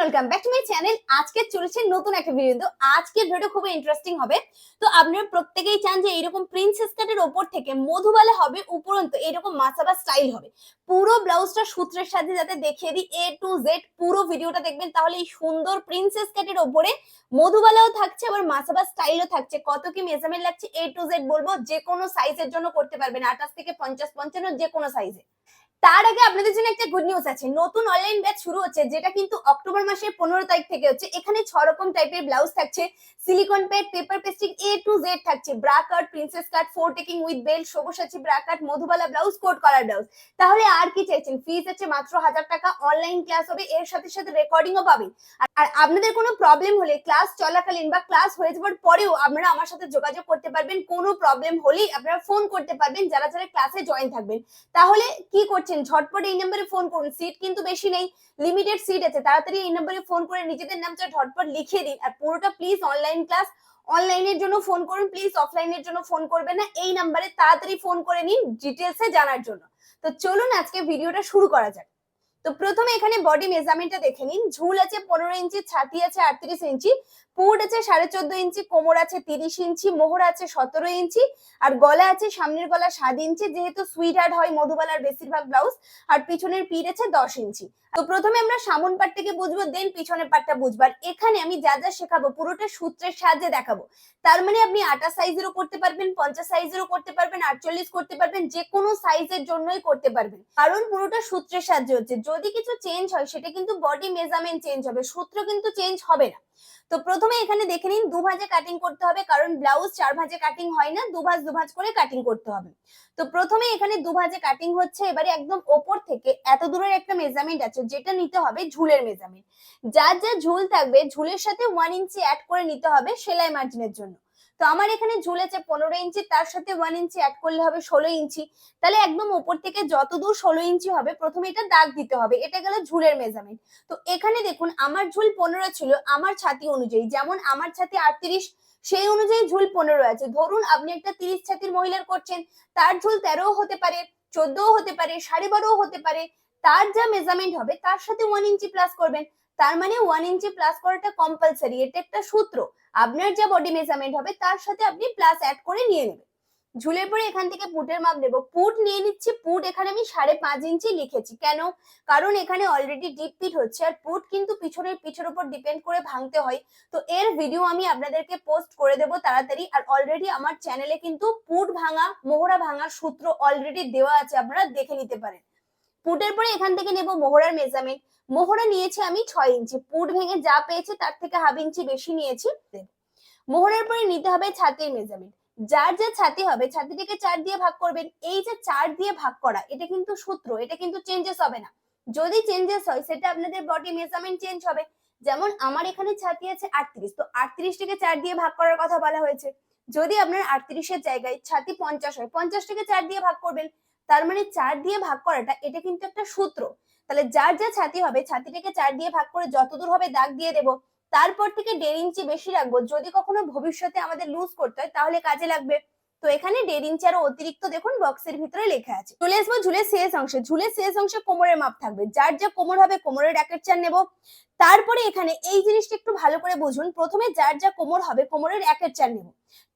Welcome back to my channel আজকে চলেছে নতুন একটা ভিডিও তো আজকের ভিডিও খুবই ইন্টারেস্টিং হবে। তো আপনারা প্রত্যেকেই চান যে এরকম প্রিন্সেস কাটের ওপর থেকে মধুবালা হবে উপরন্ত, এরকম মাসাবা স্টাইল হবে। পুরো ব্লাউজটা সূত্রের সাথে যাতে দেখিয়ে দিই এ টু জেড পুরো ভিডিওটা দেখবেন, তাহলে এই সুন্দর প্রিন্সেস কাটের ওপরে মধুবালাও থাকছে, আবার মাসাবা স্টাইলও থাকছে। কত কি মেজারমেন্ট লাগছে এ টু জেড বলব যে কোনো সাইজের জন্য করতে পারবেন। আঠাশ থেকে পঞ্চাশ পঞ্চান্ন যে কোনো সাইজে তার আগে আপনাদের জন্য একটা গুড নিউজ আছে। নতুন অনলাইন ব্যাচ শুরু হচ্ছে, যেটা কিন্তু অক্টোবর মাসের পনেরো তারিখ থেকে হচ্ছে। এখানে ছ রকম টাইপের ব্লাউজ থাকছে। Silicon pad paper pasting A to Z থাকছে। Bra cut princess cut four taking with belt Sabyasachi bra cut Madhubala blouse coat collar blouse তাহলে আর কি চাইছেন? ফিজ আছে মাত্র হাজার টাকা অনলাইন ক্লাস হবে, এর সাথে সাথে রেকর্ডিংও পাবেন। আর- আপনাদের কোনো প্রবলেম হলে ক্লাস চলাকালীন বা ক্লাস হয়ে যাওয়ার পরেও আপনারা আমার সাথে যোগাযোগ করতে পারবেন। কোনো প্রবলেম হলেই আপনারা ফোন করতে পারবেন, যারা যারা ক্লাসে জয়েন থাকবেন। তাহলে কি করছেন? ঝটপট এই নম্বরে ফোন করুন। সিট কিন্তু বেশি নেই লিমিটেড সিট আছে। তাড়াতাড়ি এই নম্বরে ফোন করে নিজেদের নামটা ঝটপট লিখিয়ে দিন। আর পুরোটা প্লিজ অনলাইন ক্লাস অনলাইনের জন্য ফোন করুন প্লিজ অফলাইনের জন্য ফোন করবেন না। এই নাম্বারে তাড়াতাড়ি ফোন করে নিন ডিটেলসে জানার জন্য। তো চলুন আজকে ভিডিওটা শুরু করা যাক। তো প্রথমে এখানে বডি মেজারমেন্টটা দেখে নিন। ঝুল আছে পনেরো ইঞ্চি, ছাতি আছে আটত্রিশ ইঞ্চি, পুট আছে সাড়ে চোদ্দ ইঞ্চি, কোমর আছে তিরিশ ইঞ্চি, মোহর আছে সতেরো ইঞ্চি, আর গলা আছে সামনের গলা সাত ইঞ্চি, যেহেতু সুইট হার্ট হয় মধুবালার বেশিরভাগ ব্লাউজ আর পিছনের পিঠ আছে দশ ইঞ্চি। তো প্রথমে আমরা সামন পাটটাকে বুঝব দেন পিছনের পাটটা বুঝব। আর এখানে আমি যা যা শেখাবো পুরোটা সূত্রের সাহায্যে দেখাবো। তার মানে আপনি আটা সাইজেরও করতে পারবেন, পঞ্চাশ সাইজেরও করতে পারবেন, আটচল্লিশ করতে পারবেন যে কোনো সাইজের জন্যই করতে পারবেন। কারণ পুরোটা সূত্রের সাহায্যে হচ্ছে। যদি কিছু চেঞ্জ হয়, সেটা কিন্তু বডি মেজারমেন্ট চেঞ্জ হবে, সূত্র কিন্তু চেঞ্জ হবে না। তো প্রথমে এখানে দেখে নিন, দু ভাঁজে কাটিং করতে হবে, কারণ ব্লাউজ চার ভাঁজে কাটিং হয় না, দু ভাঁজ দু ভাঁজ করে কাটিং করতে হবে। তো প্রথমে এখানে দু ভাঁজে কাটিং হচ্ছে, এবারে একদম ওপর থেকে এত দূরের একটা মেজারমেন্ট আছে, যেটা নিতে হবে ঝুলের মেজারমেন্ট যার যা ঝুল থাকবে, ঝুলের সাথে ওয়ান ইঞ্চি অ্যাড করে নিতে হবে সেলাই মার্জিনের জন্য। তো আমার এখানে ঝুল আছে পনেরো ইঞ্চি, তার সাথে ওয়ান ইঞ্চি অ্যাড করলে হবে ষোলো ইঞ্চি। তাহলে একদম ওপর থেকে যত দূর ষোলো ইঞ্চি হবে, প্রথমে এটা দাগ দিতে হবে। এটা গেল ঝুলের মেজারমেন্ট তো এখানে দেখুন, আমার ঝুল পনেরো ছিল, আমার ছাতি অনুযায়ী। যেমন আমার ছাতি আটত্রিশ, সেই অনুযায়ী ঝুল পনেরো আছে। ধরুন আপনি একটা তিরিশ ছাতির মহিলার করছেন, তার ঝুল তেরোও হতে পারে, চোদ্দও হতে পারে, সাড়ে বারোও হতে পারে। তার যা মেজারমেন্ট হবে, তার সাথে ওয়ান ইঞ্চি প্লাস করবেন। তার মানে ওয়ান ইঞ্চি প্লাস করাটা কম্পালসারি এটা একটা সূত্র। আপনার যা বডি মেজারমেন্ট হবে, তার সাথে আপনি প্লাস অ্যাড করে নিয়ে নেবেন। ঝুলের পরে এখান থেকে পুটের মাপ নেব। পুট নিয়ে নিচ্ছি, পুট এখানে আমি সাড়ে পাঁচ ইঞ্চি লিখেছি। কেন? কারণ এখানে অলরেডি ডিপ পিট হচ্ছে আর পুট কিন্তু পিছনের পিঠের উপর ডিপেন্ড করে ভাঙতে হয়। তো এর ভিডিও আমি আপনাদেরকে পোস্ট করে দেব তাড়াতাড়ি। আর অলরেডি আমার চ্যানেলে কিন্তু পুট ভাঙা, মোহরা ভাঙার সূত্র অলরেডি দেওয়া আছে, আপনারা দেখে নিতে পারেন। পুটের পরে এখান থেকে নেব মোহরার মেজারমেন্ট মোহরা নিয়েছি আমি ছয় ইঞ্চি। পুট ভেঙে যা পেয়েছি তার থেকে হাফ ইঞ্চি বেশি নিয়েছি। মোহরার পরে নিতে হবে ছাতির মেজারমেন্ট যার যা ছাতি হবে, ছাতিটিকে চার দিয়ে ভাগ করবেন। এই যে চার দিয়ে ভাগ করা, এটা কিন্তু সূত্র, এটা কিন্তু চেঞ্জেস হবে না। যদি চেঞ্জেস হয়, সেটা আপনাদের বডি মেজারমেন্ট চেঞ্জ হবে। যেমন আমার এখানে ছাতি আছে আটত্রিশ, তো আটত্রিশটিকে চার দিয়ে ভাগ করার কথা বলা হয়েছে। যদি আপনার আটত্রিশের জায়গায় ছাতি পঞ্চাশ হয়, পঞ্চাশটিকে চার দিয়ে ভাগ করবেন। তার মানে চার দিয়ে ভাগ করাটা, এটা কিন্তু একটা সূত্র। তাহলে যার যা ছাতি হবে, ছাতিটাকে চার দিয়ে ভাগ করে যতদূর হবে দাগ দিয়ে দেবো, তারপর থেকে দেড় ইঞ্চি বেশি রাখব। যদি কখনো ভবিষ্যতে আমাদের লুজ করতে হয়, তাহলে কাজে লাগবে। তো এখানে দেড় ইঞ্চি আরও অতিরিক্ত দেখুন বক্সের ভিতরে লেখা আছে। চলে আসব ঝুলে শেষ অংশে। ঝুলে শেষ অংশে কোমরের মাপ থাকবে। যার যা কোমর হবে, কোমরের র্যাকেট চার নেব। তারপরে এখানে এই জিনিসটা একটু ভালো করে বুঝুন। প্রথমে যার যা কোমর হবে, কোমরের একের চার নেব।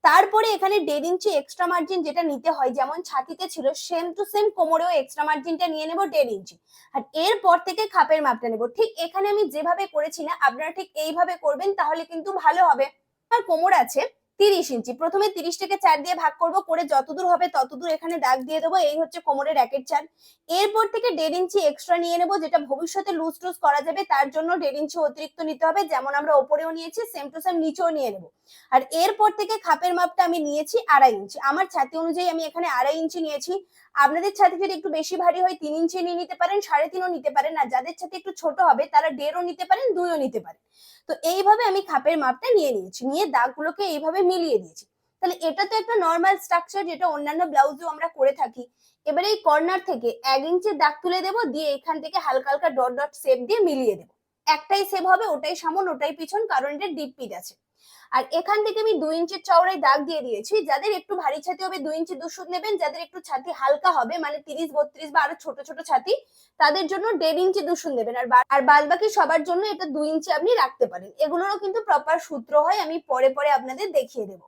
তারপরে এখানে দেড় ইঞ্চি এক্সট্রা মার্জিন যেটা নিতে হয়, যেমন ছাতিতে ছিল সেম টু সেম কোমরেও এক্সট্রা মার্জিনটা নিয়ে নেব দেড় ইঞ্চি আর এরপর থেকে খাপের মাপটা নেব। ঠিক এখানে আমি যেভাবে করেছি না, আপনারা ঠিক এইভাবে করবেন, তাহলে কিন্তু ভালো হবে। আর কোমর আছে তিরিশ ইঞ্চি। প্রথমে তিরিশ থেকে চার দিয়ে ভাগ করব, করে যতদূর হবে ততদূর এখানে দাগ দিয়ে দেবো। এই হচ্ছে কোমরের র্যাকেট চার এরপর থেকে দেড় ইঞ্চি এক্সট্রা নিয়ে নেব, যেটা ভবিষ্যতে লুজ টুজ করা যাবে, তার জন্য দেড় ইঞ্চি অতিরিক্ত নিতে হবে, যেমন আমরা ওপরেও নিয়েছি সেম টু সেম নিচেও নিয়ে নেব। আর এরপর থেকে খাপের মাপটা আমি নিয়েছি আড়াই ইঞ্চি। আমার ছাতি অনুযায়ী আমি এখানে আড়াই ইঞ্চি নিয়েছি। আপনাদের ছাতি যদি একটু বেশি ভারী হয়, তিন ইঞ্চি নিয়ে নিতে পারেন, সাড়ে তিনও নিতে পারেন। আর যাদের ছাতি একটু ছোট হবে, তারা দেড়ও নিতে পারেন, দুইও নিতে পারেন। তো এইভাবে আমি খাপের মাপটা নিয়ে নিয়েছি। নিয়ে দাগগুলোকে এইভাবে মিলিয়ে দিয়েছি। তাহলে এটা তো একটা নর্মাল স্ট্রাকচার যেটা অন্যান্য ব্লাউজেও আমরা করে থাকি, এবারে এই কর্নার থেকে এক ইঞ্চের দাগ তুলে দেব, দিয়ে এখান থেকে হালকা হালকা ডট ডট শেপ দিয়ে মিলিয়ে দেব। একটাই সেভ হবে, ওটাই সামন, ওটাই পিছন, কারণ এটা ডিপ পিট আছে। আর এখান থেকে আমি দুই ইঞ্চির চওড়ায় দাগ দিয়ে দিয়েছি। যাদের একটু ভারী ছাতি হবে দুই ইঞ্চি দুশো নেবেন, যাদের একটু ছাতি হালকা হবে মানে তিরিশ, বত্রিশ বা আরও ছোট ছোট ছাতি, তাদের জন্য দেড় ইঞ্চি দুশো নেবেন। আর আর বাদ বাকি সবার জন্য এটা দুই ইঞ্চি আপনি রাখতে পারেন। এগুলোরও কিন্তু প্রপার সূত্র হয়, আমি পরে পরে আপনাদের দেখিয়ে দেবো।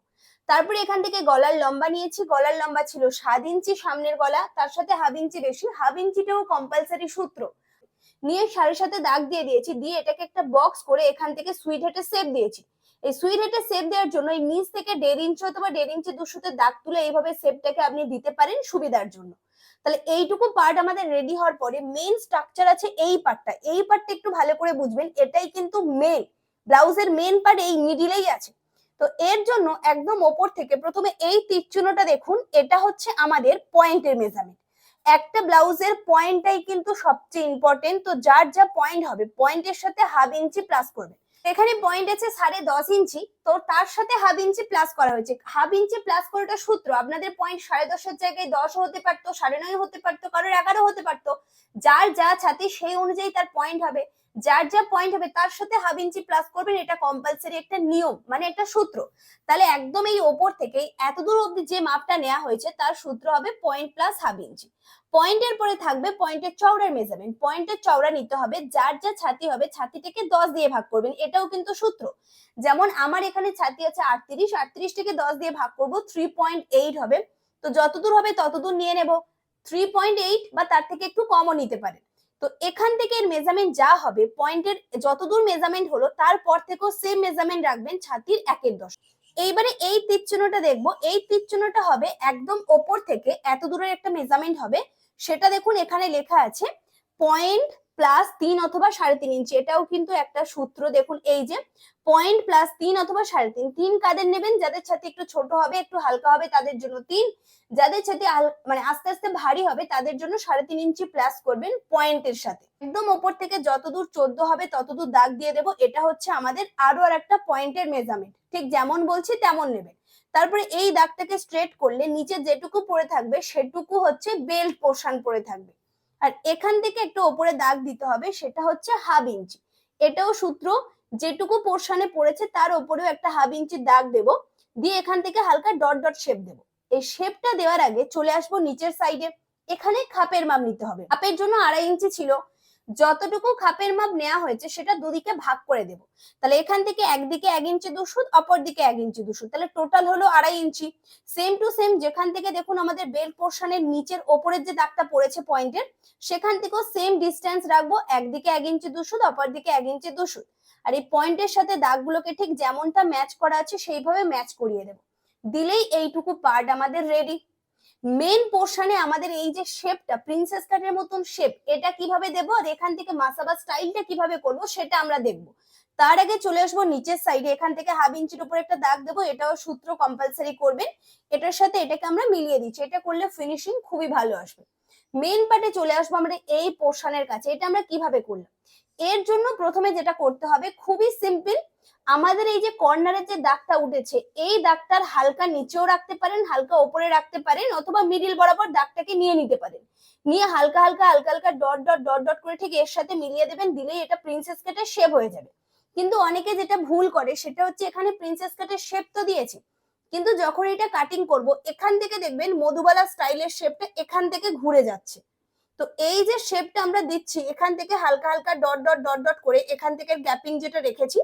তারপরে এখান থেকে গলার লম্বা নিয়েছি। গলার লম্বা ছিল সাত ইঞ্চি, সামনের গলা তার সাথে হাফ ইঞ্চি বেশি। হাফ ইঞ্চিটাও কম্পালসারি সূত্র। নিয়ে শাড়ির সাথে দাগ দিয়ে দিয়েছি। দিয়ে এটাকে একটা বক্স করে এখান থেকে সুইট হেটে সেপ দিয়েছি। এই সুইট সেপ দেওয়ার জন্য এই নিচ থেকে দেড় ইঞ্চি অথবা দেড় ইঞ্চি দুশোতে দাগ তুলে এইভাবে সেপটাকে আপনি দিতে পারেন সুবিধার জন্য। তাহলে এইটুকু পার্ট আমাদের রেডি হওয়ার পরে মেইন স্ট্রাকচার আছে এই পার্টটা এই পার্টটা একটু ভালো করে বুঝবেন, এটাই কিন্তু মেন ব্লাউজের মেন পার্ট এই মিডিলেই আছে। তো এর জন্য একদম ওপর থেকে প্রথমে এই তীর চিহ্নটা দেখুন, এটা হচ্ছে আমাদের পয়েন্টের মেজারমেন্ট একটা ব্লাউজের পয়েন্টটাই কিন্তু সবচেয়ে ইম্পর্টেন্ট তো যার যা পয়েন্ট হবে পয়েন্টের সাথে হাফ ইঞ্চি প্লাস করবে এখানে পয়েন্ট আছে সাড়ে দশ ইঞ্চি। তো তার সাথে হাফ ইঞ্চি প্লাস করা হয়েছে। হাফ ইঞ্চি প্লাস করাটা সূত্র। আপনাদের পয়েন্ট সাড়ে দশের জায়গায় দশ হতে পারতো, সাড়ে নয় হতে পারতো, কারোর এগারো হতে পারতো। যার যা ছাতি সেই অনুযায়ী তার পয়েন্ট হবে। যার যা পয়েন্ট হবে, তার সাথে হাফ ইঞ্চি প্লাস করবেন, এটা কম্পালসারি একটা নিয়ম মানে একটা সূত্র। তাহলে একদম এই ওপর থেকে এতদূর অব্দি যে মাপটা নেওয়া হয়েছে, তার সূত্র হবে পয়েন্ট প্লাস হাফ ইঞ্চি পয়েন্টের পরে থাকবে পয়েন্টের চওড়ার মেজারমেন্ট পয়েন্টের চওড়া নিতে হবে, যার যা ছাতি হবে, ছাতিটাকে দশ দিয়ে ভাগ করবেন, এটাও কিন্তু সূত্র। যেমন আমার এখানে ছাতি আছে আটত্রিশ আটত্রিশ থেকে দশ দিয়ে ভাগ করব থ্রি পয়েন্ট এইট হবে। তো যতদূর হবে ততদূর নিয়ে নেব। থ্রি পয়েন্ট এইট বা তার থেকে একটু কমও নিতে পারেন। তো এখান থেকে এর মেজারমেন্ট যা হবে পয়েন্টের যতদূর মেজারমেন্ট হলো, তারপর থেকেও সেম মেজারমেন্ট রাখবেন ছাতির একের দশ। এইবারে এই তীর দেখব। এই তীর হবে একদম ওপর থেকে এত দূরের একটা মেজারমেন্ট হবে। সেটা দেখুন, এখানে লেখা আছে পয়েন্ট প্লাস তিন অথবা সাড়ে তিন ইঞ্চি এটাও কিন্তু একটা সূত্র। দেখুন, এই যে পয়েন্ট প্লাস তিন অথবা সাড়ে তিন তিন কাদের নেবেন? যাদের ছাতি একটু ছোট হবে, একটু হালকা হবে, তাদের জন্য তিন। যাদের ছাতি মানে আস্তে আস্তে ভারী হবে, তাদের জন্য সাড়ে তিন ইঞ্চি প্লাস করবেন পয়েন্টের সাথে। একদম ওপর থেকে যতদূর চোদ্দ হবে, ততদূর দাগ দিয়ে দেবো। এটা হচ্ছে আমাদের আরও আর একটা পয়েন্টের মেজারমেন্ট ঠিক যেমন বলছি, তেমন নেবেন। তারপরে এই দাগটাকে স্ট্রেট করলে নিচে যেটুকু পড়ে থাকবে, সেটুকু হচ্ছে বেল্ট পোর্শন পড়ে থাকবে। আর এখান থেকে একটু ওপরে দাগ দিতে হবে, সেটা হচ্ছে হাফ ইঞ্চি এটাও সূত্র যেটুকু পোর্শনে পড়েছে, তার ওপরেও একটা হাফ ইঞ্চি দাগ দেব, দিয়ে এখান থেকে হালকা ডট ডট শেপ দেব। এই শেপটা দেওয়ার আগে চলে আসব নিচের সাইডে এখানে খাপের মাপ নিতে হবে। খাপের জন্য আড়াই ইঞ্চি ছিল। যতটুকু খাপের মাপ নেওয়া হয়েছে সেটা দুদিকে ভাগ করে দেব। তাহলে এখান থেকে একদিকে এক ইঞ্চি দুশুদ অপর দিকে এক ইঞ্চি দুশুদ তাহলে টোটাল হলো আড়াই ইঞ্চি। সেম টু সেম যেখান থেকে দেখুন আমাদের বেল্ট পোর্শনের নিচের ওপরের যে দাগটা পড়েছে পয়েন্টের সেখান থেকেও সেম ডিস্টেন্স রাখব, একদিকে এক ইঞ্চি দুশুদ অপর দিকে এক ইঞ্চি দুশুদ আর এই পয়েন্টের সাথে দাগগুলোকে ঠিক যেমনটা ম্যাচ করা আছে, সেইভাবে ম্যাচ করিয়ে দেবো। দিলেই এইটুকু পার্ট আমাদের রেডি মেন পোর্শনে আমাদের এই যে শেপটা প্রিন্সেস কাটের মতন শেপ এটা কীভাবে দেবো আর এখান থেকে মাসাবা স্টাইলটা কীভাবে করব সেটা আমরা দেখব। তার আগে চলে আসব নিচের সাইডে এখান থেকে হাফ ইঞ্চির উপর একটা দাগ দেবো, এটাও সূত্র কম্পালসারি করবেন। এটার সাথে এটাকে আমরা মিলিয়ে দিচ্ছি, এটা করলে ফিনিশিং খুবই ভালো আসবে। মেন পার্টে চলে আসব আমরা এই পোর্শনের কাছে, এটা আমরা কীভাবে করলাম? এর জন্য প্রথমে যেটা করতে হবে, খুবই সিম্পল আমাদের এই যে কর্নারের যে দাগটা উঠেছে, এই দাগটার হালকা নিচেও রাখতে পারেন, হালকা ওপরে রাখতে পারেন, অথবা মিডিল বরাবর দাগটাকে নিয়ে নিতে পারেন। নিয়ে হালকা হালকা হালকা হালকা ডট ডট ডট ডট করে ঠিক এর সাথে মিলিয়ে দেবেন, দিলেই এটা প্রিন্সেস কাটের শেপ হয়ে যাবে। কিন্তু অনেকে যেটা ভুল করে, সেটা হচ্ছে এখানে প্রিন্সেস কাটের শেপ তো দিয়েছে, কিন্তু যখন এটা কাটিং করব, এখান থেকে দেখবেন মধুবালা স্টাইলের শেপটা এখান থেকে ঘুরে যাচ্ছে। তো এই যে শেপটা আমরা দিচ্ছি, এখান থেকে হালকা হালকা ডট ডট ডট ডট করে এখান থেকে গ্যাপিং যেটা রেখেছি,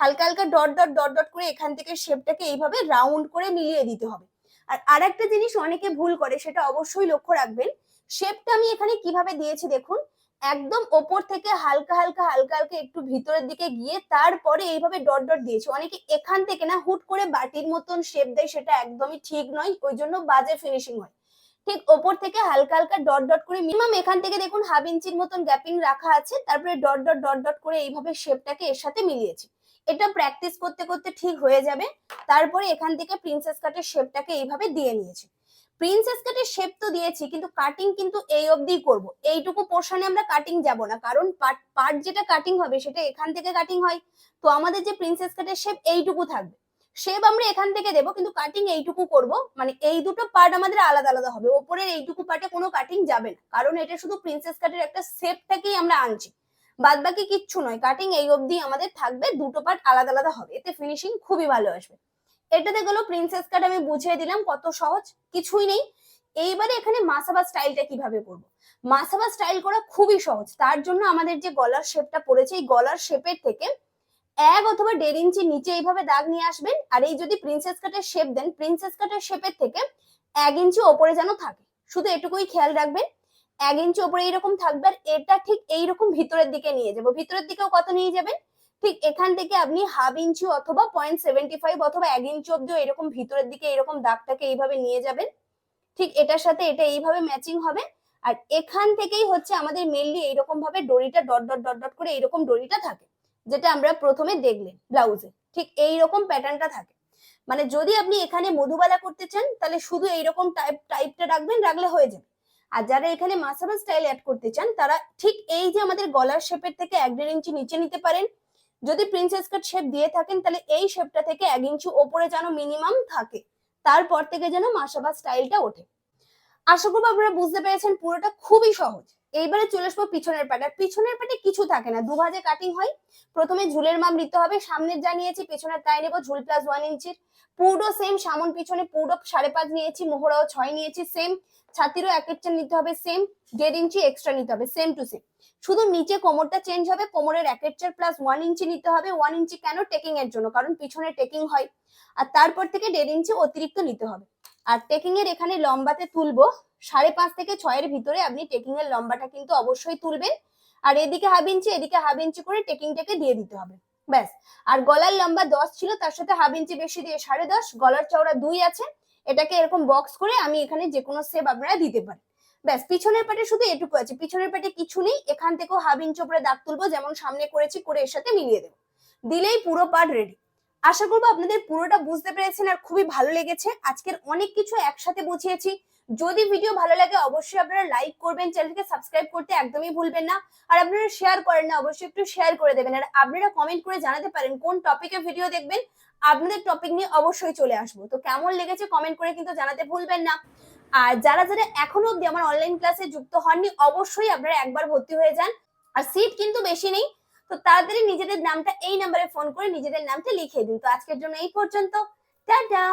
হালকা হালকা ডট ডট ডট ডট করে এখান থেকে শেপটাকে এইভাবে রাউন্ড করে মিলিয়ে দিতে হবে। আর আরেকটা জিনিস অনেকে ভুল করে, সেটা অবশ্যই লক্ষ্য রাখবেন শেপটা আমি এখানে কীভাবে দিয়েছি দেখুন, একদম ওপর থেকে হালকা হালকা হালকা হালকা একটু ভিতরের দিকে গিয়ে তারপরে এইভাবে ডট ডট দিয়েছি। অনেকে এখান থেকে না হুট করে বাটির মতন শেপ দেয়, সেটা একদমই ঠিক নয়, ওই জন্য বাজে ফিনিশিং হয়। ঠিক ওপর থেকে হালকা হালকা ডট ডট করে মিনিমাম এখান থেকে দেখুন হাফ ইঞ্চির মতন গ্যাপিং রাখা আছে, তারপরে ডট ডট ডট ডট করে এইভাবে শেপটাকে এর সাথে মিলিয়েছি। এটা প্র্যাকটিস করতে করতে ঠিক হয়ে যাবে। তারপরে এখান থেকে প্রিন্সেস কাটের শেপটাকে এইভাবে দিয়ে নিয়েছি। প্রিন্সেস কাটের শেপ তো দিয়েছি, কিন্তু কাটিং কিন্তু এই অবধি করব। এইটুকু পোর্শনে আমরা কাটিং যাব না, কারণ পার্ট পার্ট যেটা কাটিং হবে সেটা এখান থেকে কাটিং হয়। তো আমাদের যে প্রিন্সেস কাটের শেপ এইটুকু থাকবে। শেপ আমরা এখান থেকে দেবো, কিন্তু কাটিং এইটুকু করব। মানে এই দুটো পার্ট আমাদের আলাদা আলাদা হবে। ওপরের এইটুকু পার্টে কোনো কাটিং যাবে না। কারণ এটা শুধু প্রিন্সেস কাটের একটা শেপ থেকেই আমরা আনছি। বাদ বাকি কিচ্ছু নয়। কাটিং এই অবধি আমাদের থাকবে। দুটো পার্ট আলাদা আলাদা হবে। এতে ফিনিশিং খুবই ভালো আসবে। এটাতে গেলো প্রিন্সেস কাট আমি বুঝিয়ে দিলাম কত সহজ। কিছুই নেই। এইবারে এখানে মাসাবা স্টাইলটা কীভাবে করব? মাসাবা স্টাইল করা খুবই সহজ। তার জন্য আমাদের যে গলার শেপটা পড়েছে, এই গলার শেপের থেকে এক অথবা দেড় ইঞ্চি নিচে এইভাবে দাগ নিয়ে আসবেন, আর এই যদি প্রিন্সেস কাটের শেপ দেন প্রিন্সেস কাটের শেপের থেকে এক ইঞ্চি ওপরে যেন থাকে। শুধু এটুকুই খেয়াল রাখবেন, এক ইঞ্চি ওপরে এইরকম থাকবে, আর এটা ঠিক এইরকম ভিতরের দিকে নিয়ে যাব। ভিতরের দিকেও কত নিয়ে যাবেন? ঠিক এখান থেকে আপনি হাফ ইঞ্চি অথবা পয়েন্ট সেভেন্টি ফাইভ অথবা এক ইঞ্চি অব্দিও এরকম ভিতরের দিকে এরকম দাগটাকে এইভাবে নিয়ে যাবেন। ঠিক এটার সাথে এটা এইভাবে ম্যাচিং হবে, আর এখান থেকেই হচ্ছে আমাদের মেনলি এইরকম ভাবে দড়িটা ডট ডট ডট ডট করে এইরকম দড়িটা থাকে। যেটা আমরা প্রথমে দেখলেন ব্লাউজে ঠিক এইরকম প্যাটার্নটা থাকে। মানে যদি আপনি এখানে মধুবালা করতে চান, তাহলে শুধু এইরকম টাইপ টাইপটা রাখবেন, রাখলে হয়ে যাবে। আর যারা এখানে মাসাবা স্টাইল অ্যাড করতে চান, তারা ঠিক এই যে আমাদের গলার শেপের থেকে এক দেড় ইঞ্চি নিচে নিতে পারেন। যদি প্রিন্সেস কাট শেপ দিয়ে থাকেন, তাহলে এই শেপটা থেকে এক ইঞ্চি ওপরে যেন মিনিমাম থাকে। তারপর থেকে যেন মাসাবা স্টাইলটা ওঠে। আশা করব আপনারা বুঝতে পেরেছেন, পুরোটা খুবই সহজ। এইবারে চলে আসব পিছনের পাটে পিছনের পাটে কিছু থাকে না। দুভাজে কাটিং হয়। প্রথমে ঝুলের মাপ নিতে হবে। সামনের যা নিয়েছি, পেছনের তাই নেব। ঝুল প্লাস ওয়ান ইঞ্চির পুরো সেম সামন পিছনে পুরো সাড়ে পাঁচ নিয়েছি, মোহরাও ছয় নিয়েছি সেম ছাতিরও এক ইঞ্চি নিতে হবে সেম দেড় ইঞ্চি এক্সট্রা নিতে হবে সেম টু সেম শুধু নিচে কোমরটা চেঞ্জ হবে, কোমরের এক ইঞ্চার প্লাস ওয়ান ইঞ্চি নিতে হবে। ওয়ান ইঞ্চি কেন টেকিং এর জন্য? কারণ পিছনে টেকিং হয়। আর তারপর থেকে দেড় ইঞ্চি অতিরিক্ত নিতে হবে। আর টেকিং এর এখানে লম্বাতে তুলবো। সাড়ে পাঁচ থেকে ছয়ের ভিতরে আপনি টেকিং এর লম্বাটা কিন্তু অবশ্যই তুলবেন। আর এদিকে হাফ ইঞ্চি এদিকে হাফ ইঞ্চি করে টেকিংটাকে দিয়ে দিতে হবে। ব্যাস। আর গলার লম্বা দশ ছিল, তার সাথে হাফ ইঞ্চি বেশি দিয়ে সাড়ে দশ, গলার চওড়া দুই আছে। এটাকে এরকম বক্স করে আমি এখানে যে কোনো সেপ আপনারা দিতে পারেন। ব্যাস, পিছনের পাটে শুধু এটুকু আছে। পিছনের পাটে কিছু নেই, এখান থেকেও হাফ ইঞ্চি উপরে দাগ তুলবো, যেমন সামনে করেছি, করে এর সাথে মিলিয়ে দেবো। দিলেই পুরো পার্ট রেডি আশা করব আপনাদের পুরোটা বুঝতে পেরেছেন আর খুবই ভালো লেগেছে। আজকের অনেক কিছু একসাথে বুঝিয়েছি। যদি ভিডিও ভালো লাগে, অবশ্যই আপনারা লাইক করবেন চ্যানেলকে সাবস্ক্রাইব করতে একদমই ভুলবেন না। আর আপনারা শেয়ার করেন না, অবশ্যই একটু শেয়ার করে দেবেন। আর আপনারা কমেন্ট করে জানাতে পারেন, কোন টপিকে ভিডিও দেখবেন। আপনাদের টপিক নিয়ে অবশ্যই চলে আসব। তো কেমন লেগেছে কমেন্ট করে কিন্তু জানাতে ভুলবেন না। আর যারা যারা এখনও অব্দি আমার অনলাইন ক্লাসে যুক্ত হননি, অবশ্যই আপনারা একবার ভর্তি হয়ে যান। আর সিট কিন্তু বেশি নেই। তো তাড়াতাড়ি নিজেদের নামটা এই নাম্বারে ফোন করে নিজেদের নামটা লিখিয়ে দিন। তো আজকের জন্য এই পর্যন্ত। টাটা!